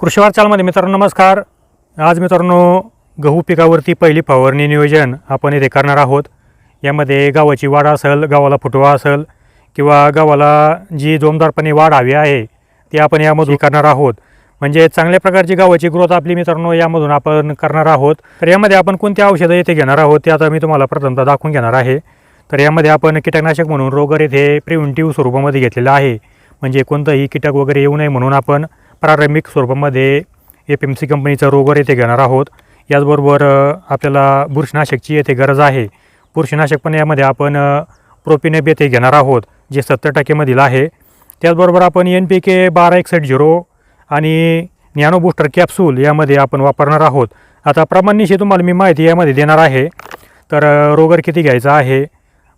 कृषी वार्तालमध्ये मित्रांनो नमस्कार. आज मित्रांनो गहू पिकावरती पहिली फवारणी नियोजन आपण येथे करणार आहोत. यामध्ये गावाची वाढ असेल गावाला फुटवा असेल किंवा गावाला जी जोमदारपणे वाढ हवी आहे ती आपण यामधून करणार आहोत. म्हणजे चांगल्या प्रकारची गावाची ग्रोथ आपली मित्रांनो यामधून आपण करणार आहोत. तर यामध्ये आपण कोणती औषधं येथे घेणार आहोत ते आता मी तुम्हाला प्रथमतः दाखवून घेणार आहे. तर यामध्ये आपण कीटकनाशक म्हणून रोगर येथे प्रिव्हेंटिव्ह स्वरूपामध्ये घेतलेलं आहे. म्हणजे कोणतंही कीटक वगैरे येऊ नये म्हणून आपण प्रारंभिक स्वरूपामध्ये एफ एम सी कंपनीचा रोगर येथे घेणार आहोत. याचबरोबर आपल्याला बुरशीनाशकची येथे गरज आहे. बुरशीनाशक पण यामध्ये आपण प्रोपिनेब येथे घेणार आहोत जे सत्तर टक्केमधील आहे. त्याचबरोबर आपण एन पी के बारा एकसठ झिरो आणि नॅनो बूस्टर कॅप्सूल यामध्ये आपण वापरणार आहोत. आता प्रमाणनिशी तुम्हाला मी माहिती यामध्ये देणार आहे. तर रोगर किती घ्यायचा आहे?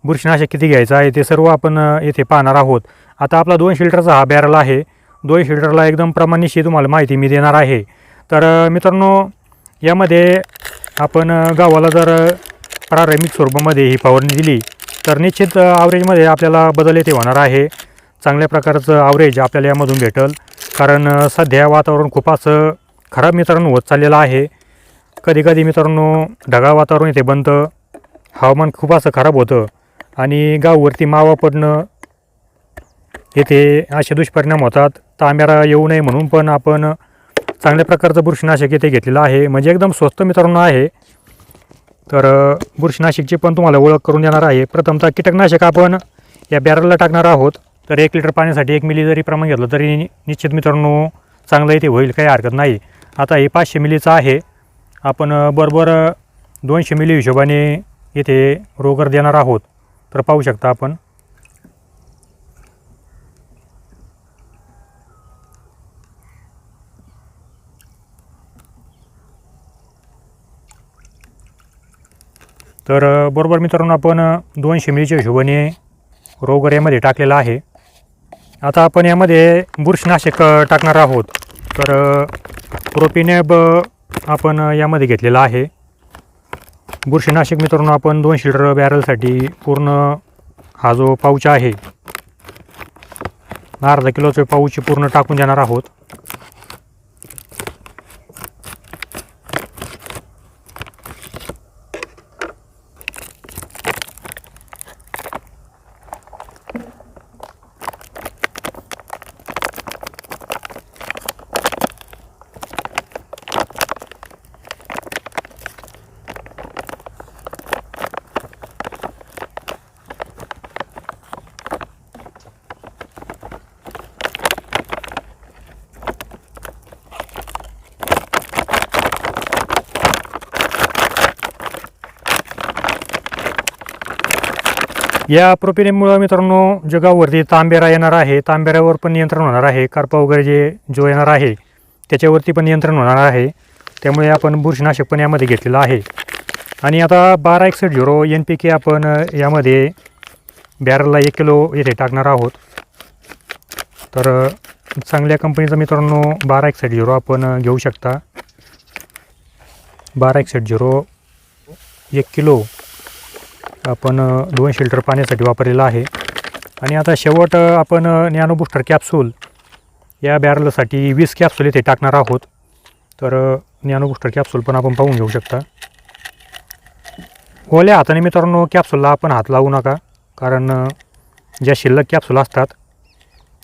बुरशीनाशक किती घ्यायचं आहे? ते सर्व आपण येथे पाहणार आहोत. आता आपला दोन शिल्टरचा हा बॅरल आहे. दोन हिटरला एकदम प्रमाणिशी तुम्हाला माहिती मी देणार आहे. तर मित्रांनो यामध्ये आपण गावाला जर प्रारंभिक स्वरूपामध्ये ही फवारणी दिली तर निश्चित आवरेजमध्ये आपल्याला बदल येथे होणार आहे. चांगल्या प्रकारचं आवरेज आपल्याला यामधून भेटल. कारण सध्या वातावरण खूप असं खराब मित्रांनो होत चाललेलं आहे. कधी कधी मित्रांनो ढगाळ वातावरण इथे बनतं. हवामान खूप असं खराब होतं. आणि गाववरती मावा पडणं येथे असे दुष्परिणाम होतात. तांब्याला येऊ नये म्हणून पण आपण चांगल्या प्रकारचं बुरशीनाशक येथे घेतलेलं आहे. म्हणजे एकदम स्वस्त मित्रांनो आहे. तर बुरशीनाशकची पण तुम्हाला ओळख करून देणार आहे. प्रथमतः कीटकनाशक आपण या बॅरलला टाकणार आहोत. तर एक लिटर पाण्यासाठी एक मिली जरी प्रमाण घेतलं तरी निश्चित मित्रांनो चांगलं इथे होईल काही हरकत नाही. आता हे पाचशे मिलीचं आहे. आपण बरोबर दोनशे मिली हिशोबाने इथे रोगर देणार आहोत. तर पाहू शकता आपण. तर बरोबर मित्रांनो आपण दोनशे मिलीच्या हिशोबाने रोगर यामध्ये टाकलेला आहे. आता आपण यामध्ये बुरशीनाशक टाकणार आहोत. तर प्रोपिनेब आपण यामध्ये घेतलेला आहे. बुरशीनाशक मित्रांनो आपण दोन लिटर बॅरलसाठी पूर्ण हा जो पाऊच आहे अर्धा किलोचे पाऊच पूर्ण टाकून देणार आहोत. या प्रोपिनेमुळं मित्रांनो जगावरती तांबेरा येणार आहे. तांबेऱ्यावर पण नियंत्रण होणार आहे. कारपा वगैरे जे जो येणार आहे त्याच्यावरती पण नियंत्रण होणार आहे. त्यामुळे आपण बुरशीनाशक पण यामध्ये घेतलेलं आहे. आणि आता बारा एकसष्ट झिरो एन पी के आपण यामध्ये बॅरलला एक किलो येथे टाकणार आहोत. तर चांगल्या कंपनीचा मित्रांनो बारा एकसष्ट झिरो आपण घेऊ शकता. बारा एकसष्ट झिरो एक किलो आपण दोन शिल्टर पाण्यासाठी वापरलेला आहे. आणि आता शेवट आपण न्यानो बूस्टर कॅप्सूल या बॅरलसाठी वीस कॅप्सूल इथे टाकणार आहोत. तर न्यानो बूस्टर कॅप्सूल पण आपण पाहून घेऊ शकता. ओल्या हाताने मित्रांनो कॅप्सूलला आपण हात लावू नका. कारण ज्या शिल्लक कॅप्सूल असतात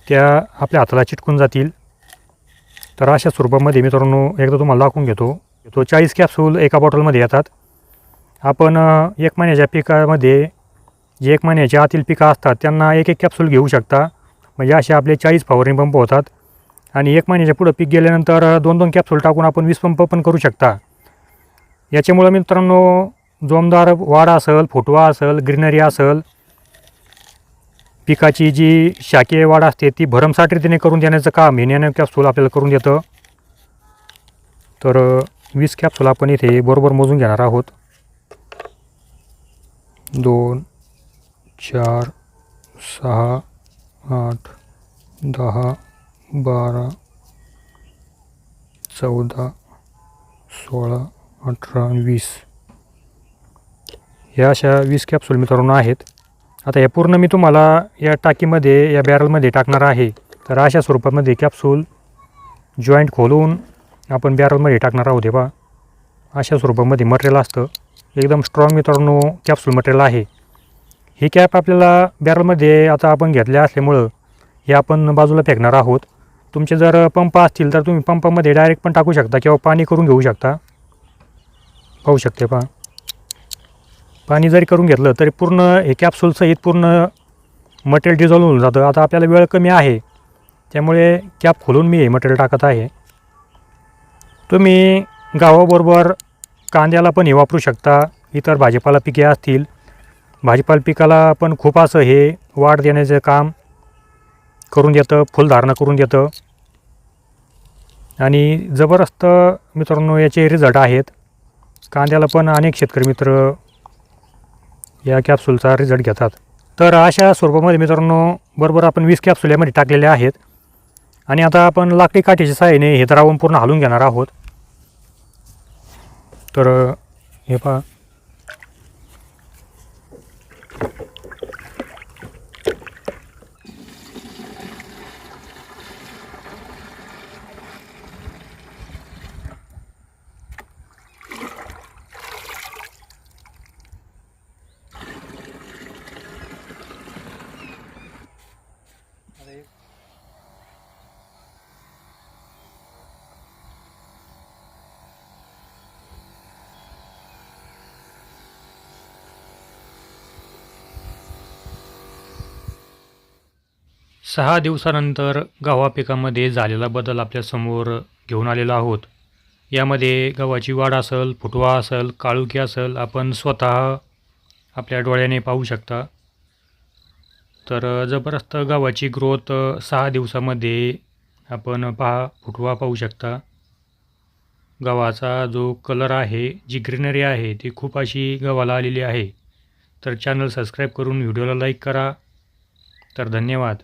त्या आपल्या हाताला चिटकून जातील. तर अशा स्वरूपामध्ये मित्रांनो एकदा तुम्हाला दाखवून घेतो. तो चाळीस कॅप्सूल एका बॉटलमध्ये येतात. आपण एक महिन्याच्या पिकामध्ये जे एक महिन्याच्या आतील पिकं असतात त्यांना एक एक कॅप्सूल घेऊ शकता. म्हणजे असे आपले चाळीस फवारणी पंप होतात. आणि एक महिन्याच्या पुढं पीक गेल्यानंतर दोन दोन कॅप्सूल टाकून आपण वीस पंप पण करू शकता. याच्यामुळं मित्रांनो जोमदार वाढ असेल फुटवा असेल ग्रीनरी असेल पिकाची जी शाकीय वाढ असते ती भरमसाठ रीतीने करून देण्याचं काम हे नॅनो कॅप्सूल आपल्याला करून देतं. तर वीस कॅप्सूल आपण इथे बरोबर मोजून घेणार आहोत. दोन चार सहा आठ दहा बारा चौदा सोळा अठरा वीस. ह्या अशा वीस कॅप्सूल मित्रांनो आहेत. आता हे पूर्ण मी तुम्हाला या टाकीमध्ये या बॅरलमध्ये टाकणार आहे. तर अशा स्वरूपामध्ये कॅप्सूल जॉईंट खोलून आपण बॅरलमध्ये टाकणार आहोत हे पहा. अशा स्वरूपामध्ये मटेरियल असतं. एकदम स्ट्रॉंग मित्रांनो कॅप्सूल मटेरियल आहे. ही कॅप आपल्याला बॅरलमध्ये आता आपण घेतल्या असल्यामुळं हे आपण बाजूला फेकणार आहोत. तुमचे जर पंप असतील तर तुम्ही पंपामध्ये डायरेक्ट पण टाकू शकता किंवा पाणी करून घेऊ शकता. पाहू शकते पहा. पाणी जरी करून घेतलं तरी पूर्ण हे कॅप्सूलसहित पूर्ण मटेरियल डिझॉल्व होऊन जातं. आता आपल्याला वेळ कमी आहे. त्यामुळे कॅप खोलून मी हे मटेरियल टाकत आहे. तुम्ही गावाबरोबर कांद्याला पण हे वापरू शकता. इतर भाजीपाला पिके असतील. भाजीपाला पिकाला पण खूप असं हे वाढ देण्याचं काम करून देतं फुलधारणा करून देतं. आणि जबरदस्त मित्रांनो याचे रिझल्ट आहेत. कांद्याला पण अनेक शेतकरी मित्र या कॅप्सूलचा रिझल्ट घेतात. तर अशा स्वरूपामध्ये मित्रांनो बरोबर आपण वीस कॅप्सूल यामध्ये टाकलेले आहेत. आणि आता आपण लाकडी काठीच्या सहाय्याने हे द्रावण पूर्ण हलून घेणार आहोत. तर हे पहा. सहा दिवसानंतर गव्हा पिकामध्ये झालेला बदल आपल्यासमोर घेऊन आलेलो आहोत. यामध्ये गव्हाची वाढ असेल फुटवा असेल काळुकी असेल आपण स्वतः आपल्या डोळ्याने पाहू शकता. तर जबरदस्त गव्हाची ग्रोथ सहा दिवसामध्ये आपण पहा फुटवा पाहू शकता. गव्हाचा जो कलर आहे जी ग्रीनरी आहे ती खूप अशी गव्हाला आलेली आहे. तर चॅनल सबस्क्राईब करून व्हिडिओला लाईक करा. तर धन्यवाद.